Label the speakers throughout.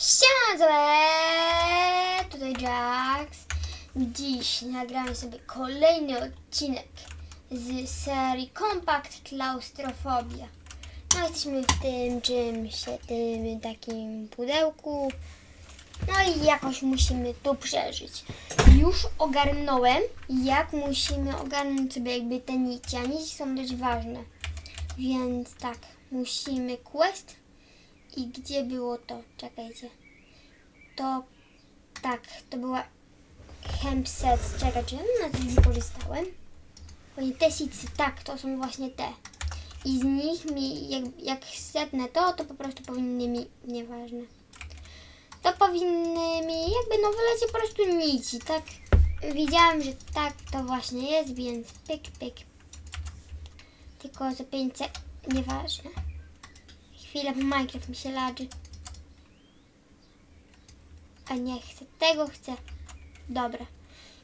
Speaker 1: Siema! Tutaj Jax. Dziś nagramy sobie kolejny odcinek z serii Kompakt Klaustrofobia. No jesteśmy w tym czymś, tym takim pudełku. No i jakoś musimy to przeżyć. Już ogarnąłem, jak musimy ogarnąć sobie jakby te nici, a nici są dość ważne. Więc tak, musimy quest i gdzie było to? Czekajcie. To tak, to była Hempset. Czekaj, czy ja na tym wykorzystałem? Bo nie te sicy, tak, to są właśnie te. I z nich mi, jak, jak setnę to, to po prostu powinny mi, nieważne. To powinny mi jakby no wylecie po prostu nici, tak? Widziałam, że tak to właśnie jest, więc pyk, pyk. Tylko za 500, nieważne. Chwila, bo Minecraft mi się ladzi. A nie chcę, tego chcę. Dobra.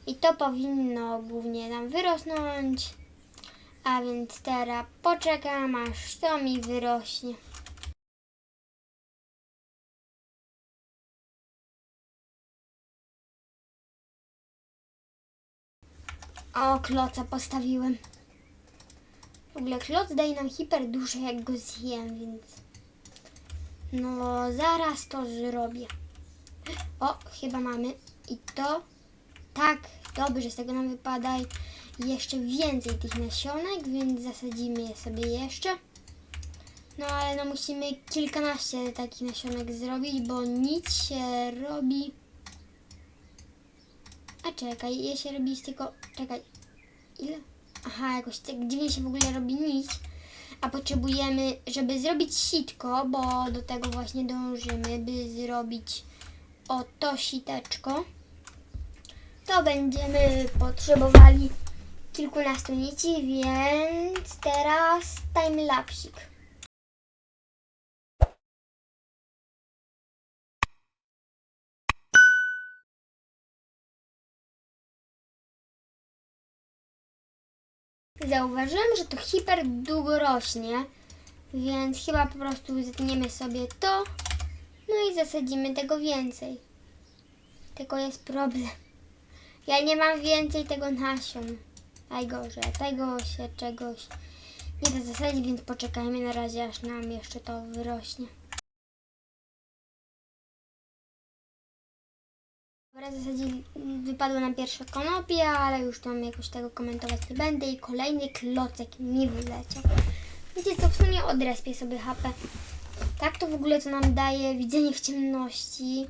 Speaker 1: I to powinno głównie nam wyrosnąć. A więc teraz poczekam, aż to mi wyrośnie. O, kloca postawiłem. W ogóle kloc daje nam hiper jak go zjem, więc... No, zaraz to zrobię. O, chyba mamy. I to... Tak, dobrze, z tego nam wypada jeszcze więcej tych nasionek, więc zasadzimy je sobie jeszcze. No, ale no musimy kilkanaście takich nasionek zrobić, bo nic się robi... A czekaj, je się robi tylko... Czekaj, ile? Aha, jakoś tak dziwnie się w ogóle robi nić. A potrzebujemy, żeby zrobić sitko, bo do tego właśnie dążymy, by zrobić o to siteczko. To będziemy potrzebowali kilkunastu nici, więc teraz timelapsik. Zauważyłem, że to hiper długo rośnie, więc chyba po prostu zetniemy sobie to, no i zasadzimy tego więcej. Tylko jest problem. Ja nie mam więcej tego nasion. Najgorzej, tego się czegoś nie da zasadzić, więc poczekajmy na razie, aż nam jeszcze to wyrośnie. Dobra, zasadzili, wypadło nam pierwsze konopie, ale już tam jakoś tego komentować nie będę i kolejny klocek mi wyleciał. Wiecie co, w sumie odrespię sobie HP. Tak to w ogóle to nam daje widzenie w ciemności.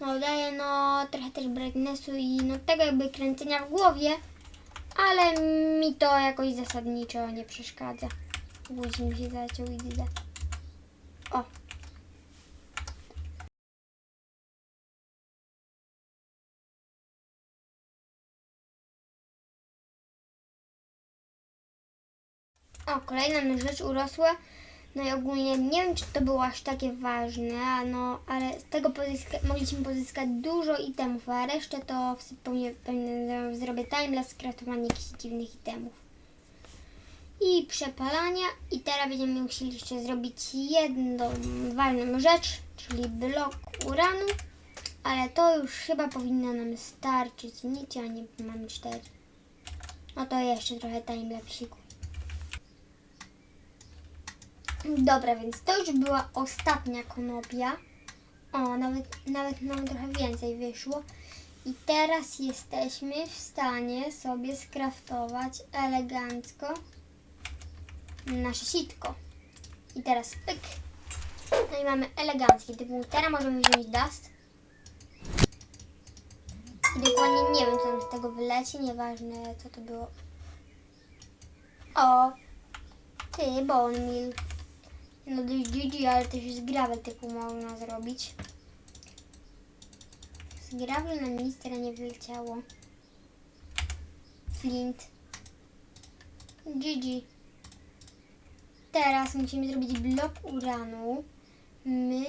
Speaker 1: No daje no trochę też brightnessu i no tego jakby kręcenia w głowie, ale mi to jakoś zasadniczo nie przeszkadza. Guzik mi się zaciął i widzę. O, O, kolejna rzecz urosła. No i ogólnie nie wiem, czy to było aż takie ważne, no, ale z tego pozyska- mogliśmy pozyskać dużo itemów, a resztę to pewnie, pewnie zrobię timelapse, kraftowanie jakichś dziwnych itemów. I przepalania. I teraz będziemy musieli jeszcze zrobić jedną ważną rzecz, czyli blok uranu. Ale to już chyba powinno nam starczyć. Nic, a nie mamy cztery. No to jeszcze trochę timelapsiku. Dobra, więc to już była ostatnia konopia. O, nawet, nawet nam trochę więcej wyszło. I teraz jesteśmy w stanie sobie skraftować elegancko nasze sitko. I teraz pyk. No i mamy elegancki typu. Teraz możemy wziąć dust. I dokładnie nie wiem, co nam z tego wyleci. Nieważne, co to było. O, ty, bone meal. No jest GG, ale też z gravel typu można zrobić. Z gravel na teraz nie wyleciało. Flint. GG. Teraz musimy zrobić blok uranu. My,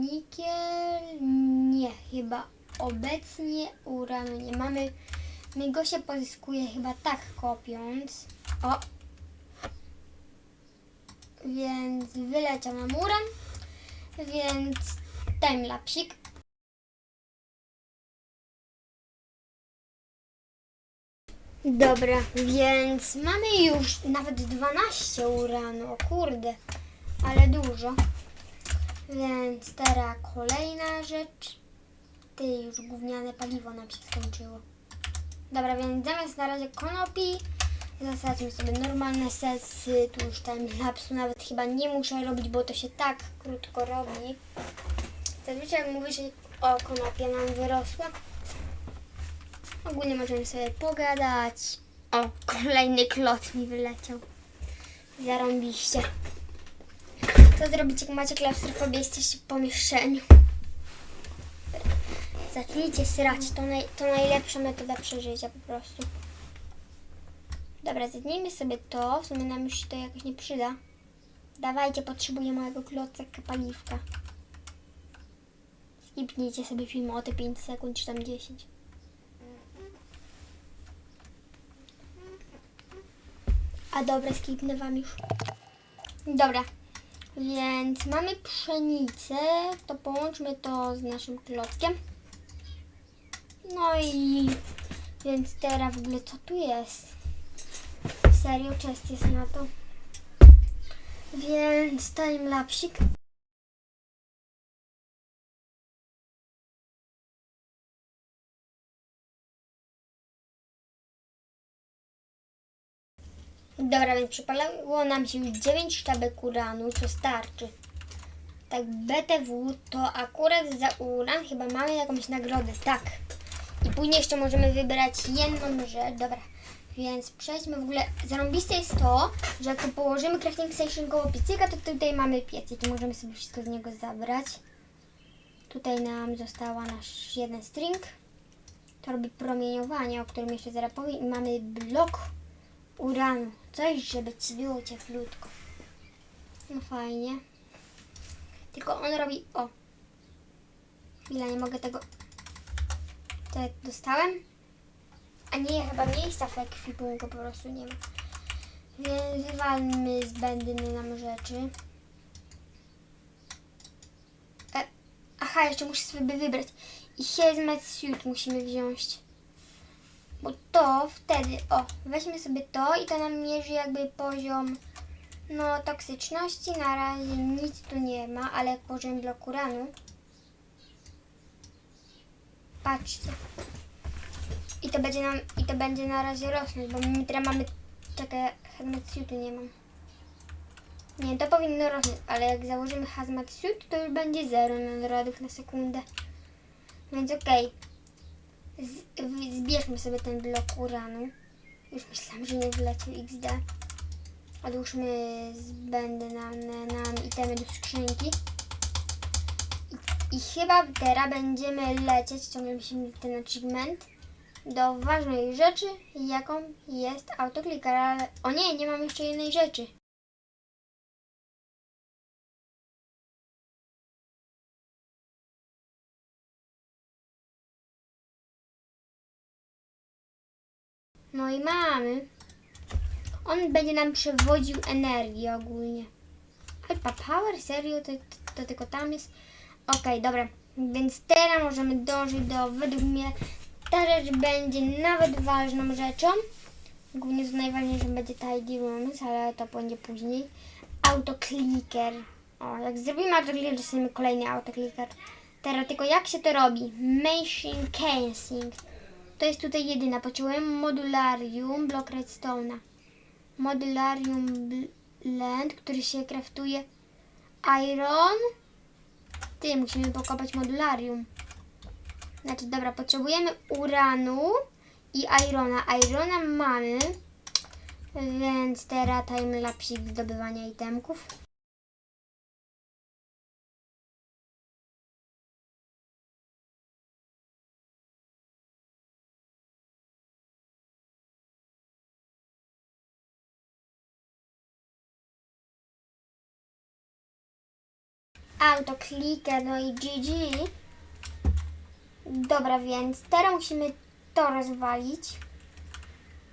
Speaker 1: nikiel, nie, chyba obecnie uranu nie mamy. My go się pozyskuje chyba tak kopiąc. O, więc wyleciał nam uran, więc timelapsik. Dobra, więc mamy już nawet 12 uranu, kurde, ale dużo. Więc teraz kolejna rzecz. Ty, już gówniane paliwo nam się skończyło. Dobra, więc zamiast na razie konopi, zasadźmy sobie normalne sesy. Tu już timelapsu nawet chyba nie muszę robić, bo to się tak krótko robi. Zazwyczaj jak mówię, że o konopie nam wyrosła. Ogólnie możemy sobie pogadać. O, kolejny klot mi wyleciał. Zarąbiście. Co zrobić, jak macie klaustrofobię, jesteście w pomieszczeniu? Zacznijcie srać. To, naj, to najlepsza metoda przeżycia po prostu. Dobra, zetnijmy sobie to. W sumie nam już się to jakoś nie przyda. Dawajcie, potrzebuję mojego klocka paliwka. Skipnijcie sobie film o te 5 sekund, czy tam 10. A dobra, skipnę wam już. Dobra, więc mamy pszenicę, to połączmy to z naszym klockiem. No i więc teraz w ogóle co tu jest? Serio, czas jest na to. Więc timelapsik. Dobra, więc przypalało nam się już 9 sztabek uranu, co starczy. Tak, BTW to akurat za uran chyba mamy jakąś nagrodę, tak. I później jeszcze możemy wybrać jedną rzecz, dobra. Więc przejdźmy w ogóle, zarąbiste jest to, że jak położymy crafting station koło piecyka, to tutaj mamy piecyk i możemy sobie wszystko z niego zabrać. Tutaj nam została nasz jeden string. To robi promieniowanie, o którym jeszcze zaraz powiem. I mamy blok uranu. Coś, żeby ci było cieplutko. No fajnie. Tylko on robi... O. Chwila, nie mogę tego... To dostałem? A nie, chyba miejsca w ekwipunku po prostu nie ma. Więc wywalmy zbędne nam rzeczy. E, aha, jeszcze muszę sobie wybrać. I hazmat suit musimy wziąć. Bo to wtedy, o, weźmy sobie to i to nam mierzy jakby poziom no toksyczności. Na razie nic tu nie ma, ale jak położymy blok uranu, patrzcie. I to będzie nam, i to będzie na razie rosnąć, bo my teraz mamy, czekaj, hazmat suitu nie mam. Nie, to powinno rosnąć, ale jak założymy hazmat suit, to już będzie 0 narodów na sekundę. Więc okej. W- Zbierzmy sobie ten blok uranu. Już myślałam, że nie wleciał XD. Odłóżmy zbędne nam itemy do skrzynki. I, I chyba teraz będziemy lecieć, ciągle musimy ten achievement, do ważnej rzeczy, jaką jest autoklikar, ale... O nie, nie mam jeszcze jednej rzeczy. No i mamy. On będzie nam przewodził energię ogólnie. Alpa Power? Serio? To, to, to tylko tam jest? Okej, dobra. Więc teraz możemy dążyć do, według mnie, ta rzecz będzie nawet ważną rzeczą. Głównie to najważniejszym będzie Tidy Rooms, ale to będzie później. Autoclicker. O, jak zrobimy autoclicker, dostaniemy kolejny autoclicker. Teraz tylko jak się to robi? Machine Casing. To jest tutaj jedyna. Potrzebujemy modularium, blok redstone'a. Modularium blend, który się kraftuje iron. Ty, musimy pokopać modularium. Znaczy, dobra, potrzebujemy uranu i irona. Irona mamy, więc teraz timelapsik zdobywania itemków. Autoklikę, no i GG. Dobra, więc teraz musimy to rozwalić.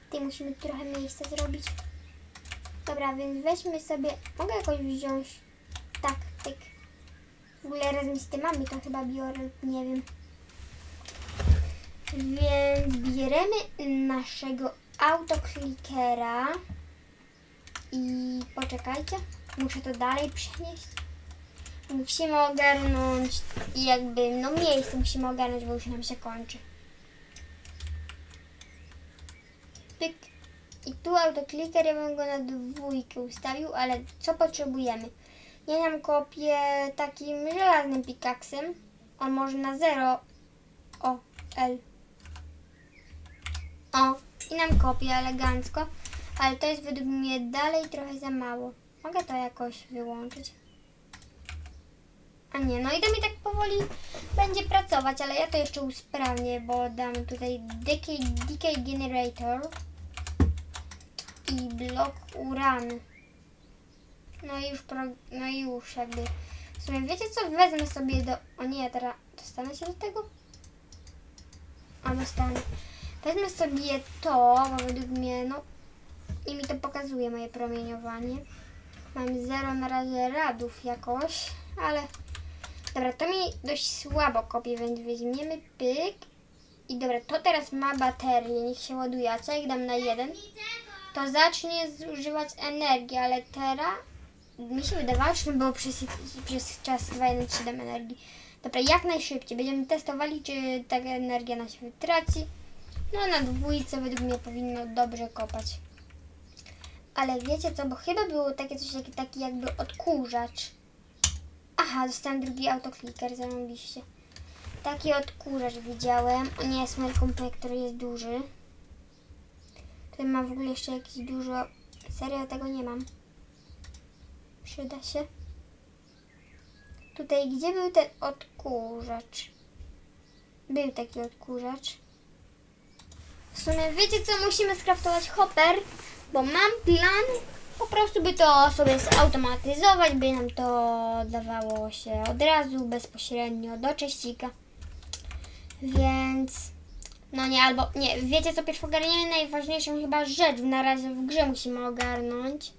Speaker 1: Ty musimy trochę miejsca zrobić. Dobra, więc weźmy sobie. Mogę jakoś wziąć. Tak, tyk. W ogóle razem z tymami to chyba biorę, nie wiem. Więc bierzemy naszego autoklikera i poczekajcie, muszę to dalej przenieść. Musimy ogarnąć jakby, no miejsce musimy ogarnąć, bo już nam się kończy. Pyk. I tu autokliker, ja bym go na dwójkę ustawił, ale co potrzebujemy? Ja nam kopię takim żelaznym pikaksem. On może na 0. O, L. O, i nam kopie elegancko, ale to jest według mnie dalej trochę za mało. Mogę to jakoś wyłączyć? A nie, no i to mi tak powoli będzie pracować, ale ja to jeszcze usprawnię, bo dam tutaj decay, decay generator i blok uranu. No i już, pro, no i już jakby. W sumie wiecie co? Wezmę sobie do. O nie, teraz dostanę się do tego? A dostanę. Wezmę sobie to, bo według mnie, no i mi to pokazuje moje promieniowanie. Mam zero na razie radów jakoś, ale dobra, to mi dość słabo kopie, więc weźmiemy pyk. I dobra, to teraz ma baterię, niech się ładuje, a co jak dam na jeden? To zacznie zużywać energię, ale teraz mi się wydawało, że było przez, przez czas 2,1,7 energii. Dobra, jak najszybciej. Będziemy testowali, czy ta energia nam się wytraci. No na dwójce według mnie powinno dobrze kopać. Ale wiecie co, bo chyba było takie coś, taki, taki jakby odkurzacz. Aha, dostałem drugi autokliker, zarąbiście. Taki odkurzacz widziałem. O nie, smell kompaktor jest duży. Tutaj mam w ogóle jeszcze jakieś dużo... Serio, tego nie mam. Przyda się. Tutaj, gdzie był ten odkurzacz? Był taki odkurzacz. W sumie wiecie co, musimy skraftować hopper, bo mam plan po prostu by to sobie zautomatyzować, by nam to dawało się od razu, bezpośrednio do czyścika. Więc no nie, albo nie, wiecie co, pierwszy ogarniemy najważniejszą chyba rzecz na razie w grze musimy ogarnąć.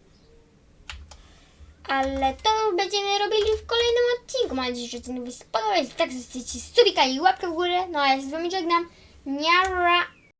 Speaker 1: Ale to będziemy robili w kolejnym odcinku. Mam nadzieję, że nowy spodobał. Jeśli tak, zostawcie subika i łapkę w górę. No a ja się z wami żegnam. Niara!